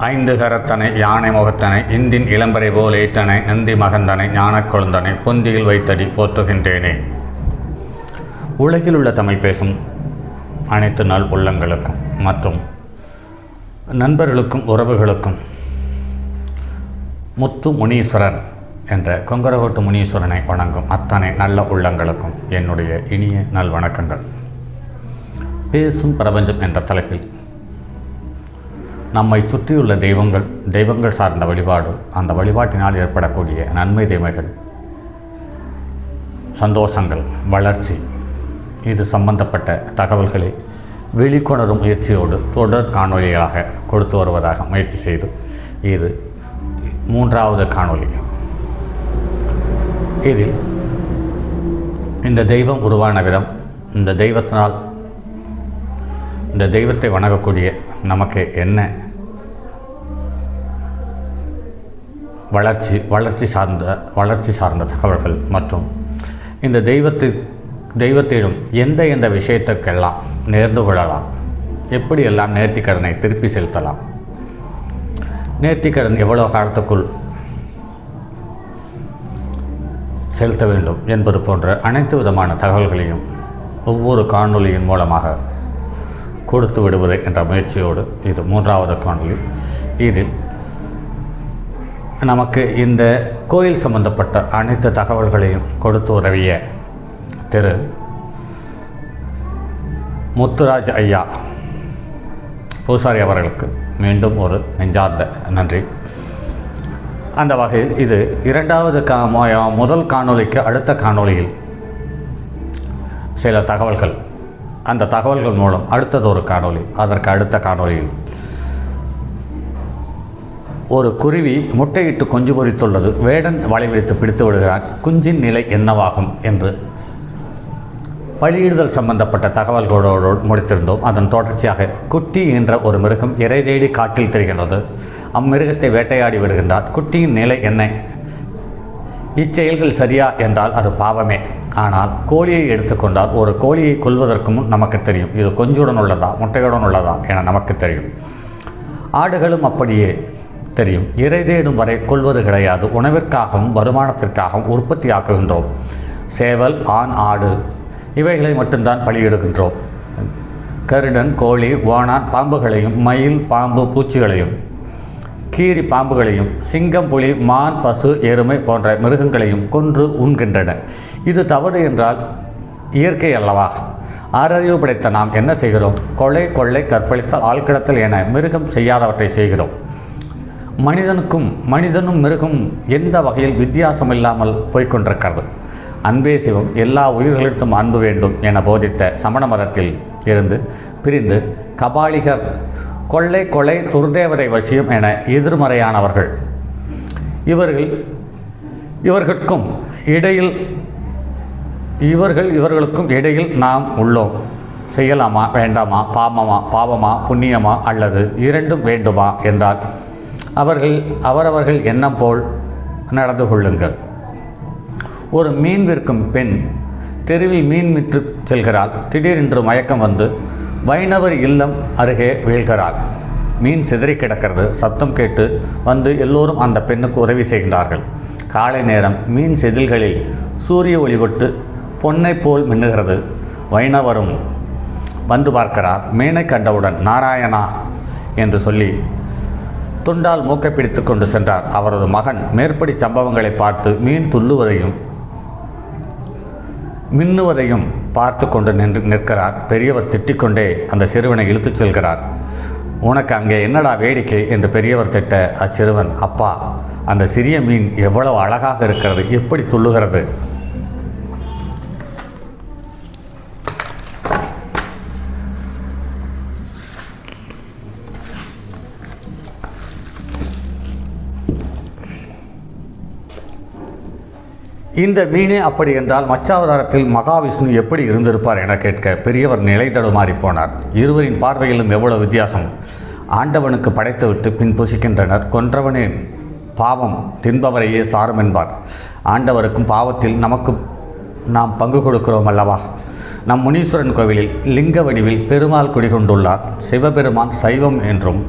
ஐந்து கரத்தனை யானை முகத்தனை இந்தின் இளம்பரை போல் ஏற்றனை நந்தி மகந்தனை ஞானக் கொழுந்தனை பொந்தியில் வைத்தடி போற்றுகின்றேனே. உலகில் உள்ள தமிழ் பேசும் அனைத்து நாள் உள்ளங்களுக்கும் மற்றும் நண்பர்களுக்கும் உறவுகளுக்கும் முத்து முனீஸ்வரன் என்ற கொங்கரகோட்டு முனீஸ்வரனை வணங்கும் அத்தனை நல்ல உள்ளங்களுக்கும் என்னுடைய இனிய நல்வணக்கங்கள் பேசும் பிரபஞ்சம் என்ற தலைப்பில் நம்மை சுற்றியுள்ள தெய்வங்கள் தெய்வங்கள் சார்ந்த வழிபாடு அந்த வழிபாட்டினால் ஏற்படக்கூடிய நன்மை தீமைகள் சந்தோஷங்கள் வளர்ச்சி இது சம்பந்தப்பட்ட தகவல்களை வெளிக்கொணரும் முயற்சியோடு தொடர் காணொளிகளாக கொடுத்து வருவதாக முயற்சி செய்து இது மூன்றாவது காணொளி. இதில் இந்த தெய்வம் உருவான விதம் இந்த தெய்வத்தினால் இந்த தெய்வத்தை வணங்கக்கூடிய நமக்கு என்ன வளர்ச்சி வளர்ச்சி சார்ந்த வளர்ச்சி சார்ந்த தகவல்கள் மற்றும் இந்த தெய்வத்தை தெய்வத்திடம் எந்த எந்த விஷயத்திற்கெல்லாம் நேர்ந்து கொள்ளலாம்? எப்படியெல்லாம் நேர்த்திக்கடனை திருப்பி செலுத்தலாம்? நேர்த்திக்கடன் எவ்வளோ காலத்துக்குள் செலுத்த வேண்டும் என்பது போன்ற அனைத்து விதமான தகவல்களையும் ஒவ்வொரு காணொளியின் மூலமாக கொடுத்து விடுவது என்ற முயற்சியோடு இது மூன்றாவது காணொளி. இதில் நமக்கு இந்த கோயில் சம்பந்தப்பட்ட அனைத்து தகவல்களையும் கொடுத்து உதவிய திரு முத்துராஜ் ஐயா பூசாரி அவர்களுக்கு மீண்டும் ஒரு நெஞ்சார்ந்த நன்றி. அந்த வகையில் இது இரண்டாவது கா முதல் காணொளிக்கு அடுத்த காணொளியில் சில தகவல்கள். அந்த தகவல்கள் மூலம் அடுத்தது ஒரு காணொளி அதற்கு அடுத்த காணொளியில் ஒரு குருவி முட்டையிட்டு கொஞ்சு பொரித்துள்ளது வேடன் வலைவிரித்து பிடித்து விடுகிறான். குஞ்சின் நிலை என்னவாகும் என்று பலியிடுதல் சம்பந்தப்பட்ட தகவல்களோடு முடித்திருந்தோம். அதன் தொடர்ச்சியாக குட்டி என்ற ஒரு மிருகம் இறை தேடி காட்டில் தெரிகின்றது. அம்மிருகத்தை வேட்டையாடி விடுகின்றார். குட்டியின் நிலை என்ன? இச்செயல்கள் சரியா என்றால் அது பாவமே. ஆனால் கோழியை எடுத்துக்கொண்டால் ஒரு கோழியை கொல்வதற்கு முன் நமக்கு தெரியும். இது கொஞ்சுடன் உள்ளதா முட்டையுடன் உள்ளதா என நமக்கு தெரியும். ஆடுகளும் அப்படியே தெரியும். இறை தேடும் வரை கொள்வது கிடையாது. உணவிற்காகவும் வருமானத்திற்காகவும் உற்பத்தி ஆக்குகின்றோம் சேவல் ஆண் ஆடு இவைகளை மட்டும்தான் பலியிடுகின்றோம். கருடன் கோழி ஓணான் பாம்புகளையும் மயில் பாம்பு பூச்சிகளையும் கீரி பாம்புகளையும் சிங்கம் புலி மான் பசு எருமை போன்ற மிருகங்களையும் கொன்று உண்கின்றன. இது தவறு என்றால் இயற்கை அல்லவா? ஆறறிவு படைத்த நாம் என்ன செய்கிறோம்? கொலை கொள்ளை கற்பழித்தல் ஆழ்கிடத்தல் என மிருகம் செய்யாதவற்றை செய்கிறோம். மனிதனுக்கும் மனிதனும் மிருகும் எந்த வகையில் வித்தியாசம் இல்லாமல் போய்கொண்டிருக்கிறது அன்பே சிவம் எல்லா உயிர்களிடத்தும் அன்பு வேண்டும் என போதித்த சமண மதத்தில் இருந்து பிரிந்து கபாலிகர் கொள்ளை கொலை துர்தேவதை வசியம் என எதிர்மறையானவர்கள். இவர்கள் இவர்களுக்கும் இடையில் இவர்கள் இவர்களுக்கும் இடையில் நாம் உள்ளோம். செய்யலாமா வேண்டாமா பாமமா பாவமா புண்ணியமா அல்லது இரண்டும் வேண்டுமா என்றால் அவர்கள் அவரவர்கள் எண்ணம் போல் நடந்து கொள்ளுங்கள். ஒரு மீன் விற்கும் பெண் தெருவில் மீன் விற்று செல்கிறாள். திடீரென்று மயக்கம் வந்து வைணவர் இல்லம் அருகே வீழ்கிறாள். மீன் சிதறி கிடக்கிறது. சத்தம் கேட்டு வந்து எல்லோரும் அந்த பெண்ணுக்கு உதவி செய்கின்றார்கள். காலை நேரம் மீன் செதில்களில் சூரிய ஒளிபட்டு பொன்னை போல் மின்னுகிறது. வைணவரும் வந்து பார்க்கிறார். மீனை கண்டவுடன் நாராயணா என்று சொல்லி துண்டால் மூக்கை பிடித்து கொண்டு சென்றார். அவரது மகன் மேற்படி சம்பவங்களை பார்த்து மீன் துள்ளுவதையும் மின்னுவதையும் பார்த்து கொண்டு நின்று நிற்கிறார். பெரியவர் திட்டிக்கொண்டே அந்த சிறுவனை இழுத்துச் செல்கிறார். உனக்கு அங்கே என்னடா வேடிக்கை? என்று பெரியவர் திட்ட அச்சிறுவன். அப்பா அந்த சிறிய மீன் எவ்வளவு அழகாக இருக்கிறது. எப்படி துள்ளுகிறது? இந்த மீனே அப்படி என்றால் மச்சாவதாரத்தில் மகாவிஷ்ணு எப்படி இருந்திருப்பார் என கேட்க பெரியவர் நிலை தடுமாறி போனார். இருவரின் பார்வையிலும் எவ்வளவு வித்தியாசம். ஆண்டவனுக்கு படைத்துவிட்டு பின் புசிக்கின்றனர். கொன்றவனே பாவம் தின்பவரையே சாரும் என்பார். ஆண்டவருக்கும் பாவத்தில் நமக்கு நாம் பங்கு கொடுக்கிறோம் அல்லவா? நம் முனீஸ்வரன் கோவிலில் லிங்க வடிவில் பெருமாள் குடிகொண்டுள்ளார். சிவபெருமான் சைவம் என்றும்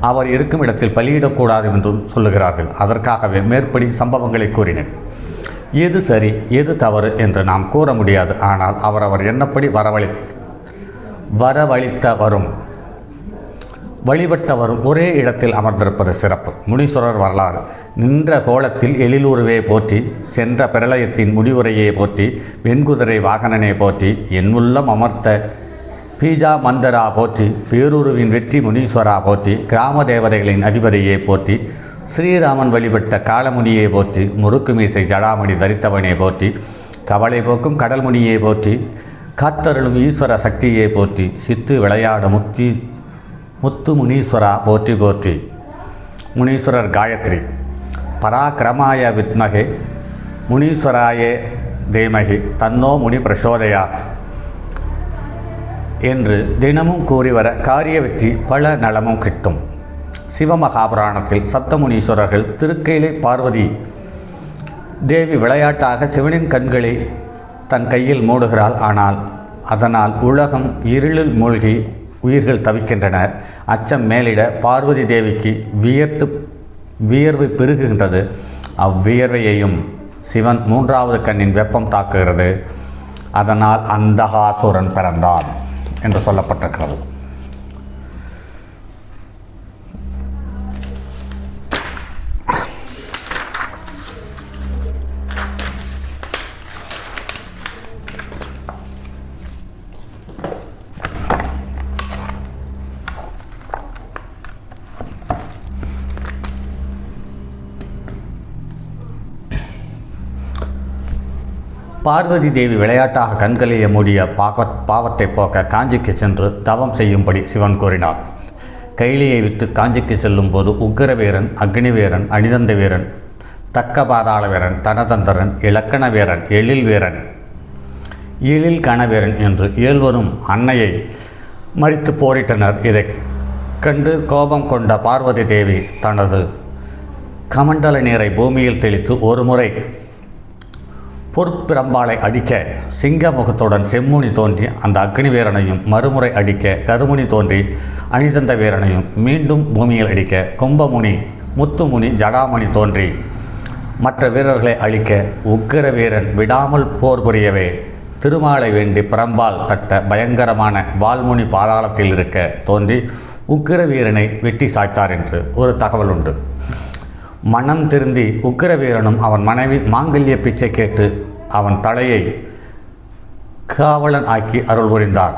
அவர் இருக்கும் இடத்தில் பலியிடக்கூடாது என்றும் சொல்லுகிறார்கள். அதற்காகவே மேற்படி சம்பவங்களை கூறினேன். எது சரி எது தவறு என்று நாம் கூற முடியாது. ஆனால் அவரவர் என்னப்படி வரவழி வரவழித்த வரும் வழிபட்ட வரும் ஒரே இடத்தில் அமர்ந்திருப்பது சிறப்பு. முனீஸ்வரர் வரலாறு. நின்ற கோலத்தில் எழிலூருவே போற்றி சென்ற பிரளயத்தின் முடிவுரையே போற்றி வெண்குதிரை வாகனனே போற்றி என் உள்ளம் அமர்த்த பீஜா மந்தரா போற்றி பேரூருவின் வெற்றி முனீஸ்வரா போற்றி கிராம தேவதைகளின் அதிபதியே போற்றி ஸ்ரீராமன் வழிபட்ட காலமுனியை போற்றி முறுக்கு மீசை ஜடாமணி தரித்தவனே போற்றி கவலை போக்கும் கடல்முனியை போற்றி காத்தருளும் ஈஸ்வர சக்தியை போற்றி சித்து விளையாட முத்தி முத்து முனீஸ்வரா போற்றி போற்றி. முனீஸ்வரர் காயத்ரி பராக்கிரமாய வித்மகே முனீஸ்வராயே தேமகி தன்னோ முனி பிரசோதயாத் என்று தினமும் கூறி வர காரிய வெற்றி பல நலமும் கிட்டும். சிவமகாபுராணத்தில் சப்தமுனீஸ்வரர்கள் திருக்கையிலை பார்வதி தேவி விளையாட்டாக சிவனின் கண்களை தன் கையில் மூடுகிறாள். ஆனால் அதனால் உலகம் இருளில் மூழ்கி உயிர்கள் தவிக்கின்றன. அச்சம் மேலிட பார்வதி தேவிக்கு வியர்த்து வியர்வை பெருகுகின்றது. அவ்வியர்வையையும் சிவன் மூன்றாவது கண்ணின் வெப்பம் தாக்குகிறது. அதனால் அந்தகாசுரன் பிறந்தான் என்று சொல்லப்பட்டிருக்கிறது. பார்வதி தேவி விளையாட்டாக கண்களைய மூடிய பாவத் பாவத்தை போக்க காஞ்சிக்கு சென்று தவம் செய்யும்படி சிவன் கூறினார். கைலியை விட்டு காஞ்சிக்கு செல்லும் போது உக்கிரவீரன் அக்னிவீரன் அணிதந்த வீரன் தக்க பாதாள வீரன் தனதந்தரன் இலக்கண வீரன் எழில் வீரன். எழில் கணவீரன் என்று ஏழ்வரும் அன்னையை மறித்து போரிட்டனர். இதை கண்டு கோபம் கொண்ட பார்வதி தேவி தனது கமண்டல நீரை பூமியில் தெளித்து ஒரு முறை பொற்பிரம்பாளை அடிக்க சிங்க முகத்துடன் செம்முனி தோன்றி அந்த அக்னி வீரனையும் மறுமுறை அடிக்க கருமுனி தோன்றி அணிதந்த வீரனையும் மீண்டும் பூமியில் அடிக்க கும்பமுனி முத்துமுனி ஜடாமணி தோன்றி மற்ற வீரர்களை அழிக்க உக்கிர வீரன் விடாமல் போர் புரியவே திருமாலை வேண்டி பிரம்பால் தட்ட பயங்கரமான வால்முனி பாதாளத்தில் இருக்க தோன்றி உக்கிர வீரனை வெட்டி சாய்த்தார் என்று ஒரு தகவல் உண்டு. மனம் திருந்தி உக்கிரவீரனும் அவன் மனைவி மாங்கல்ய பிச்சை கேட்டு அவன் தலையை காவலன் ஆக்கி அருள் புரிந்தார்.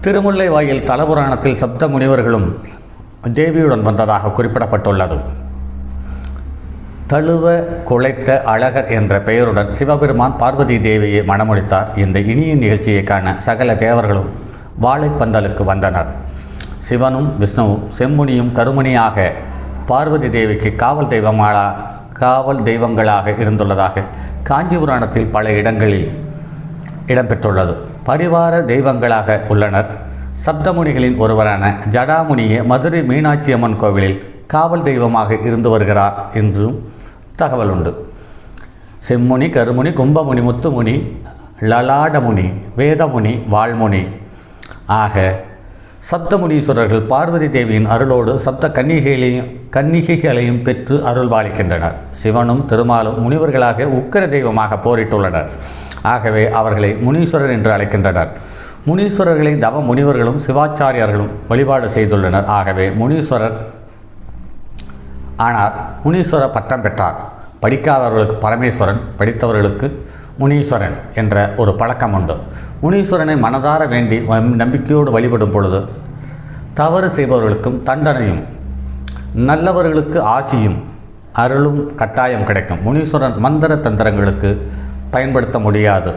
திருமுல்லை வாயில் தலபுராணத்தில் சப்த முனிவர்களும் தேவியுடன் வந்ததாக குறிப்பிடப்பட்டுள்ளது. தழுவ குலைத்த அழகர் என்ற பெயருடன் சிவபெருமான் பார்வதி தேவியை மணமுடித்தார் இந்த இனிய நிகழ்ச்சியை காண சகல தேவர்களும் வாழைப்பந்தலுக்கு வந்தனர். சிவனும் விஷ்ணுவும் செம்முனியும் கருமணியாக பார்வதி தேவிக்கு காவல் தெய்வமாளா காவல் தெய்வங்களாக இருந்துள்ளதாக காஞ்சி புராணத்தில் பல இடங்களில் இடம்பெற்றுள்ளது. பரிவார தெய்வங்களாக உள்ளனர். சப்தமுனிகளின் ஒருவரான ஜடாமுனியே மதுரை மீனாட்சி அம்மன் கோவிலில் காவல் தெய்வமாக இருந்து வருகிறார் என்றும் தகவல் உண்டு செம்முனி கருமுனி கும்பமுனி முத்துமுனி லலாடமுனி வேதமுனி வால்முனி ஆக சப்தமுனீஸ்வரர்கள் பார்வதி தேவியின் அருளோடு சப்த கன்னிகைகளையும் கன்னிகைகளையும் பெற்று அருள்பாலிக்கின்றனர். சிவனும் திருமாலும் முனிவர்களாக உக்கிர தெய்வமாக போரிட்டுள்ளனர். ஆகவே அவர்களை முனீஸ்வரர் என்று அழைக்கின்றனர். முனீஸ்வரர்களை தவ முனிவர்களும் சிவாச்சாரியார்களும் வழிபாடு செய்துள்ளனர். ஆகவே முனீஸ்வரர் ஆனால் முனீஸ்வர பட்டம் பெற்றார். படிக்காதவர்களுக்கு பரமேஸ்வரன் படித்தவர்களுக்கு முனீஸ்வரன் என்ற ஒரு பழக்கம் உண்டு. முனீஸ்வரனை மனதார வேண்டி நம்பிக்கையோடு வழிபடும் பொழுது தவறு செய்பவர்களுக்கும் தண்டனையும் நல்லவர்களுக்கு ஆசியும் அருளும் கட்டாயம் கிடைக்கும். முனீஸ்வரன் மந்திர தந்திரங்களுக்கு பயன்படுத்த முடியாது.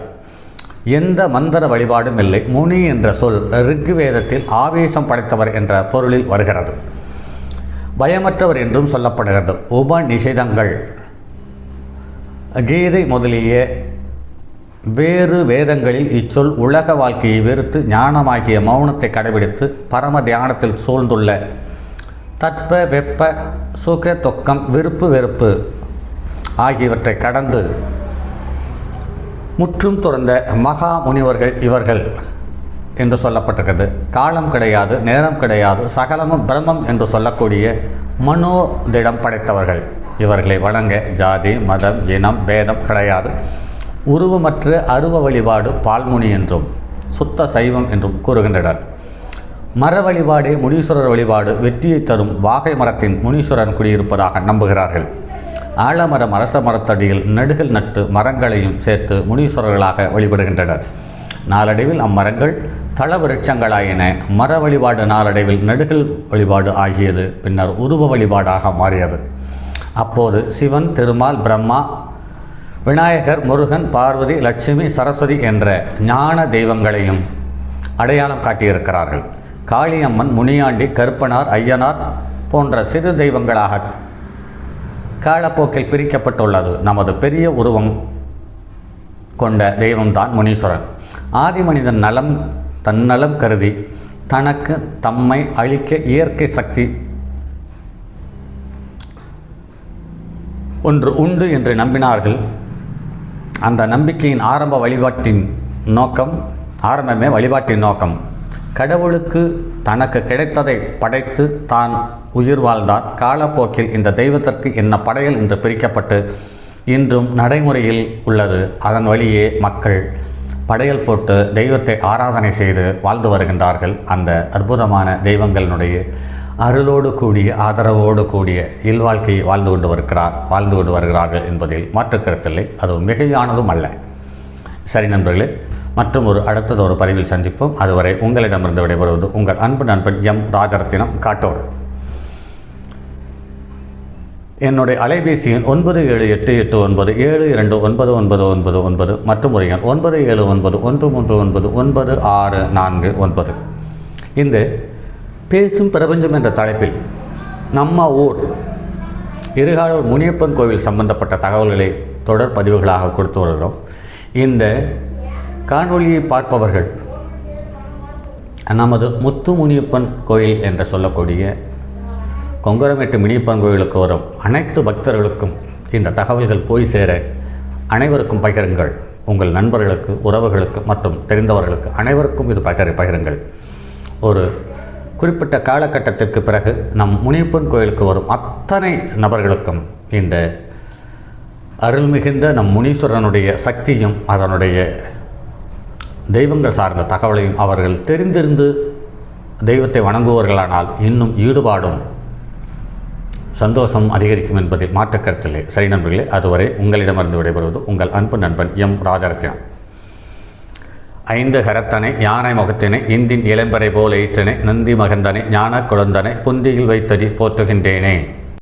எந்த மந்திர வழிபாடும் இல்லை. முனி என்ற சொல் ரிக்வேதத்தில் ஆவேசம் படைத்தவர் என்ற பொருளில் வருகிறது. பயமற்றவர் என்றும் சொல்லப்படுகிறது. உபநிஷிதங்கள். கீதை முதலிய வேறு வேதங்களில் இச்சொல் உலக வாழ்க்கையை வெறுத்து ஞானமாகிய மௌனத்தை கடைபிடித்து பரம தியானத்தில் சூழ்ந்துள்ள. தட்ப வெப்ப சுக தொக்கம் விருப்பு வெறுப்பு ஆகியவற்றை கடந்து முற்றும் துறந்த மகா முனிவர்கள் இவர்கள் என்று சொல்லப்பட்டிருக்கிறது. காலம் கிடையாது நேரம் கிடையாது சகலமும் பிரம்மம் என்று சொல்லக்கூடிய மனோதிடம் படைத்தவர்கள் இவர்களை வணங்க. ஜாதி மதம் இனம் பேதம் கிடையாது. உருவமற்ற அருவ வழிபாடு பால்முனி என்றும் சுத்த சைவம் என்றும் கூறுகின்றனர். மர வழிபாடே முனீஸ்வரர் வழிபாடு வெற்றியை தரும் வாகை மரத்தின் முனீஸ்வரன் குடியிருப்பதாக நம்புகிறார்கள். ஆலமரம் அரச மரத்தடியில் நடுகள் நட்டு மரங்களையும் சேர்த்து முனீஸ்வரர்களாக வழிபடுகின்றனர். நாளடைவில் அம்மரங்கள் தள விருட்சங்களாயின மர வழிபாடு நாளடைவில் நடுகள் வழிபாடு ஆகியது பின்னர் உருவ வழிபாடாக மாறியது. அப்போது சிவன் திருமால் பிரம்மா விநாயகர் முருகன் பார்வதி லட்சுமி சரஸ்வதி என்ற ஞான தெய்வங்களையும் அடையாளம் காட்டியிருக்கிறார்கள். காளியம்மன் முனியாண்டி கருப்பனார் ஐயனார் போன்ற சிறு தெய்வங்களாக காலப்போக்கில் பிரிக்கப்பட்டுள்ளது. நமது பெரிய உருவம் கொண்ட தெய்வம்தான் முனீஸ்வரன் ஆதி மனிதன் நலம் தன்னலம் கருதி தனக்கு தம்மை அழிக்க இயற்கை சக்தி ஒன்று உண்டு என்று நம்பினார்கள். அந்த நம்பிக்கையின் ஆரம்ப வழிபாட்டின் நோக்கம் ஆரம்பமே வழிபாட்டின் நோக்கம். கடவுளுக்கு தனக்கு கிடைத்ததை படைத்து தான் உயிர் வாழ்ந்தார். காலப்போக்கில் இந்த தெய்வத்திற்கு என்ன படையல் என்று பிரிக்கப்பட்டு இன்றும் நடைமுறையில் உள்ளது. அதன் வழியே மக்கள் படையல் போட்டு தெய்வத்தை ஆராதனை செய்து வாழ்ந்து வருகின்றார்கள். அந்த அற்புதமான தெய்வங்களினுடைய அருளோடு கூடிய ஆதரவோடு கூடிய இல்வாழ்க்கையை வாழ்ந்து கொண்டு வருகிறார் வாழ்ந்து கொண்டு வருகிறார்கள் என்பதில் மாற்று கருத்தில்லை. அது மிகையானதும் அல்ல. சரி நண்பர்களே மற்றும் ஒரு அடுத்தது ஒரு பதிவில் சந்திப்போம். அதுவரை உங்களிடமிருந்து விடைபெறுவது உங்கள் அன்பு நண்பன் எம். ராஜரத்தினம் காட்டோர் என்னுடைய அலைபேசி எண் ஒன்பது ஏழு எட்டு எட்டு ஒன்பது ஏழு இரண்டு ஒன்பது ஒன்பது ஒன்பது ஒன்பது மற்றும் ஒரு எண் ஒன்பது ஏழு ஒன்பது ஒன்று மூன்று ஒன்பது ஒன்பது ஆறு நான்கு ஒன்பது. இந்த பேசும் பிரபஞ்சம் என்ற தலைப்பில் நம்ம ஊர் இருகாலூர் முனியப்பன் கோவில் சம்பந்தப்பட்ட தகவல்களை தொடர் பதிவுகளாக கொடுத்து வருகிறோம். இந்த காணொலியை பார்ப்பவர்கள் நமது முத்து முனியப்பன் கோயில் என்று சொல்லக்கூடிய கொங்கரமேட்டு முனியப்பன் கோயிலுக்கு வரும் அனைத்து பக்தர்களுக்கும் இந்த தகவல்கள் போய் சேர அனைவருக்கும் பகிருங்கள். உங்கள் நண்பர்களுக்கு உறவுகளுக்கு மற்றும் தெரிந்தவர்களுக்கு அனைவருக்கும் இது பகிர பகிருங்கள். ஒரு குறிப்பிட்ட காலகட்டத்திற்கு பிறகு நம் முனியப்பன் கோயிலுக்கு வரும் அத்தனை நபர்களுக்கும் இந்த அருள் மிகுந்த நம் முனீஸ்வரனுடைய சக்தியும் அதனுடைய தெய்வங்கள் சார்ந்த தகவலையும் அவர்கள் தெரிந்திருந்து தெய்வத்தை வணங்குவார்களானால் இன்னும் ஈடுபாடும் சந்தோஷம் அதிகரிக்கும் என்பதில் மாற்றுக்கருத்தில்லை. சரி நண்பர்களே அதுவரை உங்களிடமிருந்து விடைபெறுவது உங்கள் அன்பு நண்பன் எம். ராஜரத்னம் ஐந்து கரத்தனை யானை முகத்தினை இந்தின் இளம்பரை போல் ஈற்றனை நந்தி மகந்தனை ஞான குழந்தனை புந்தியில் வைத்தடி போற்றுகின்றேனே.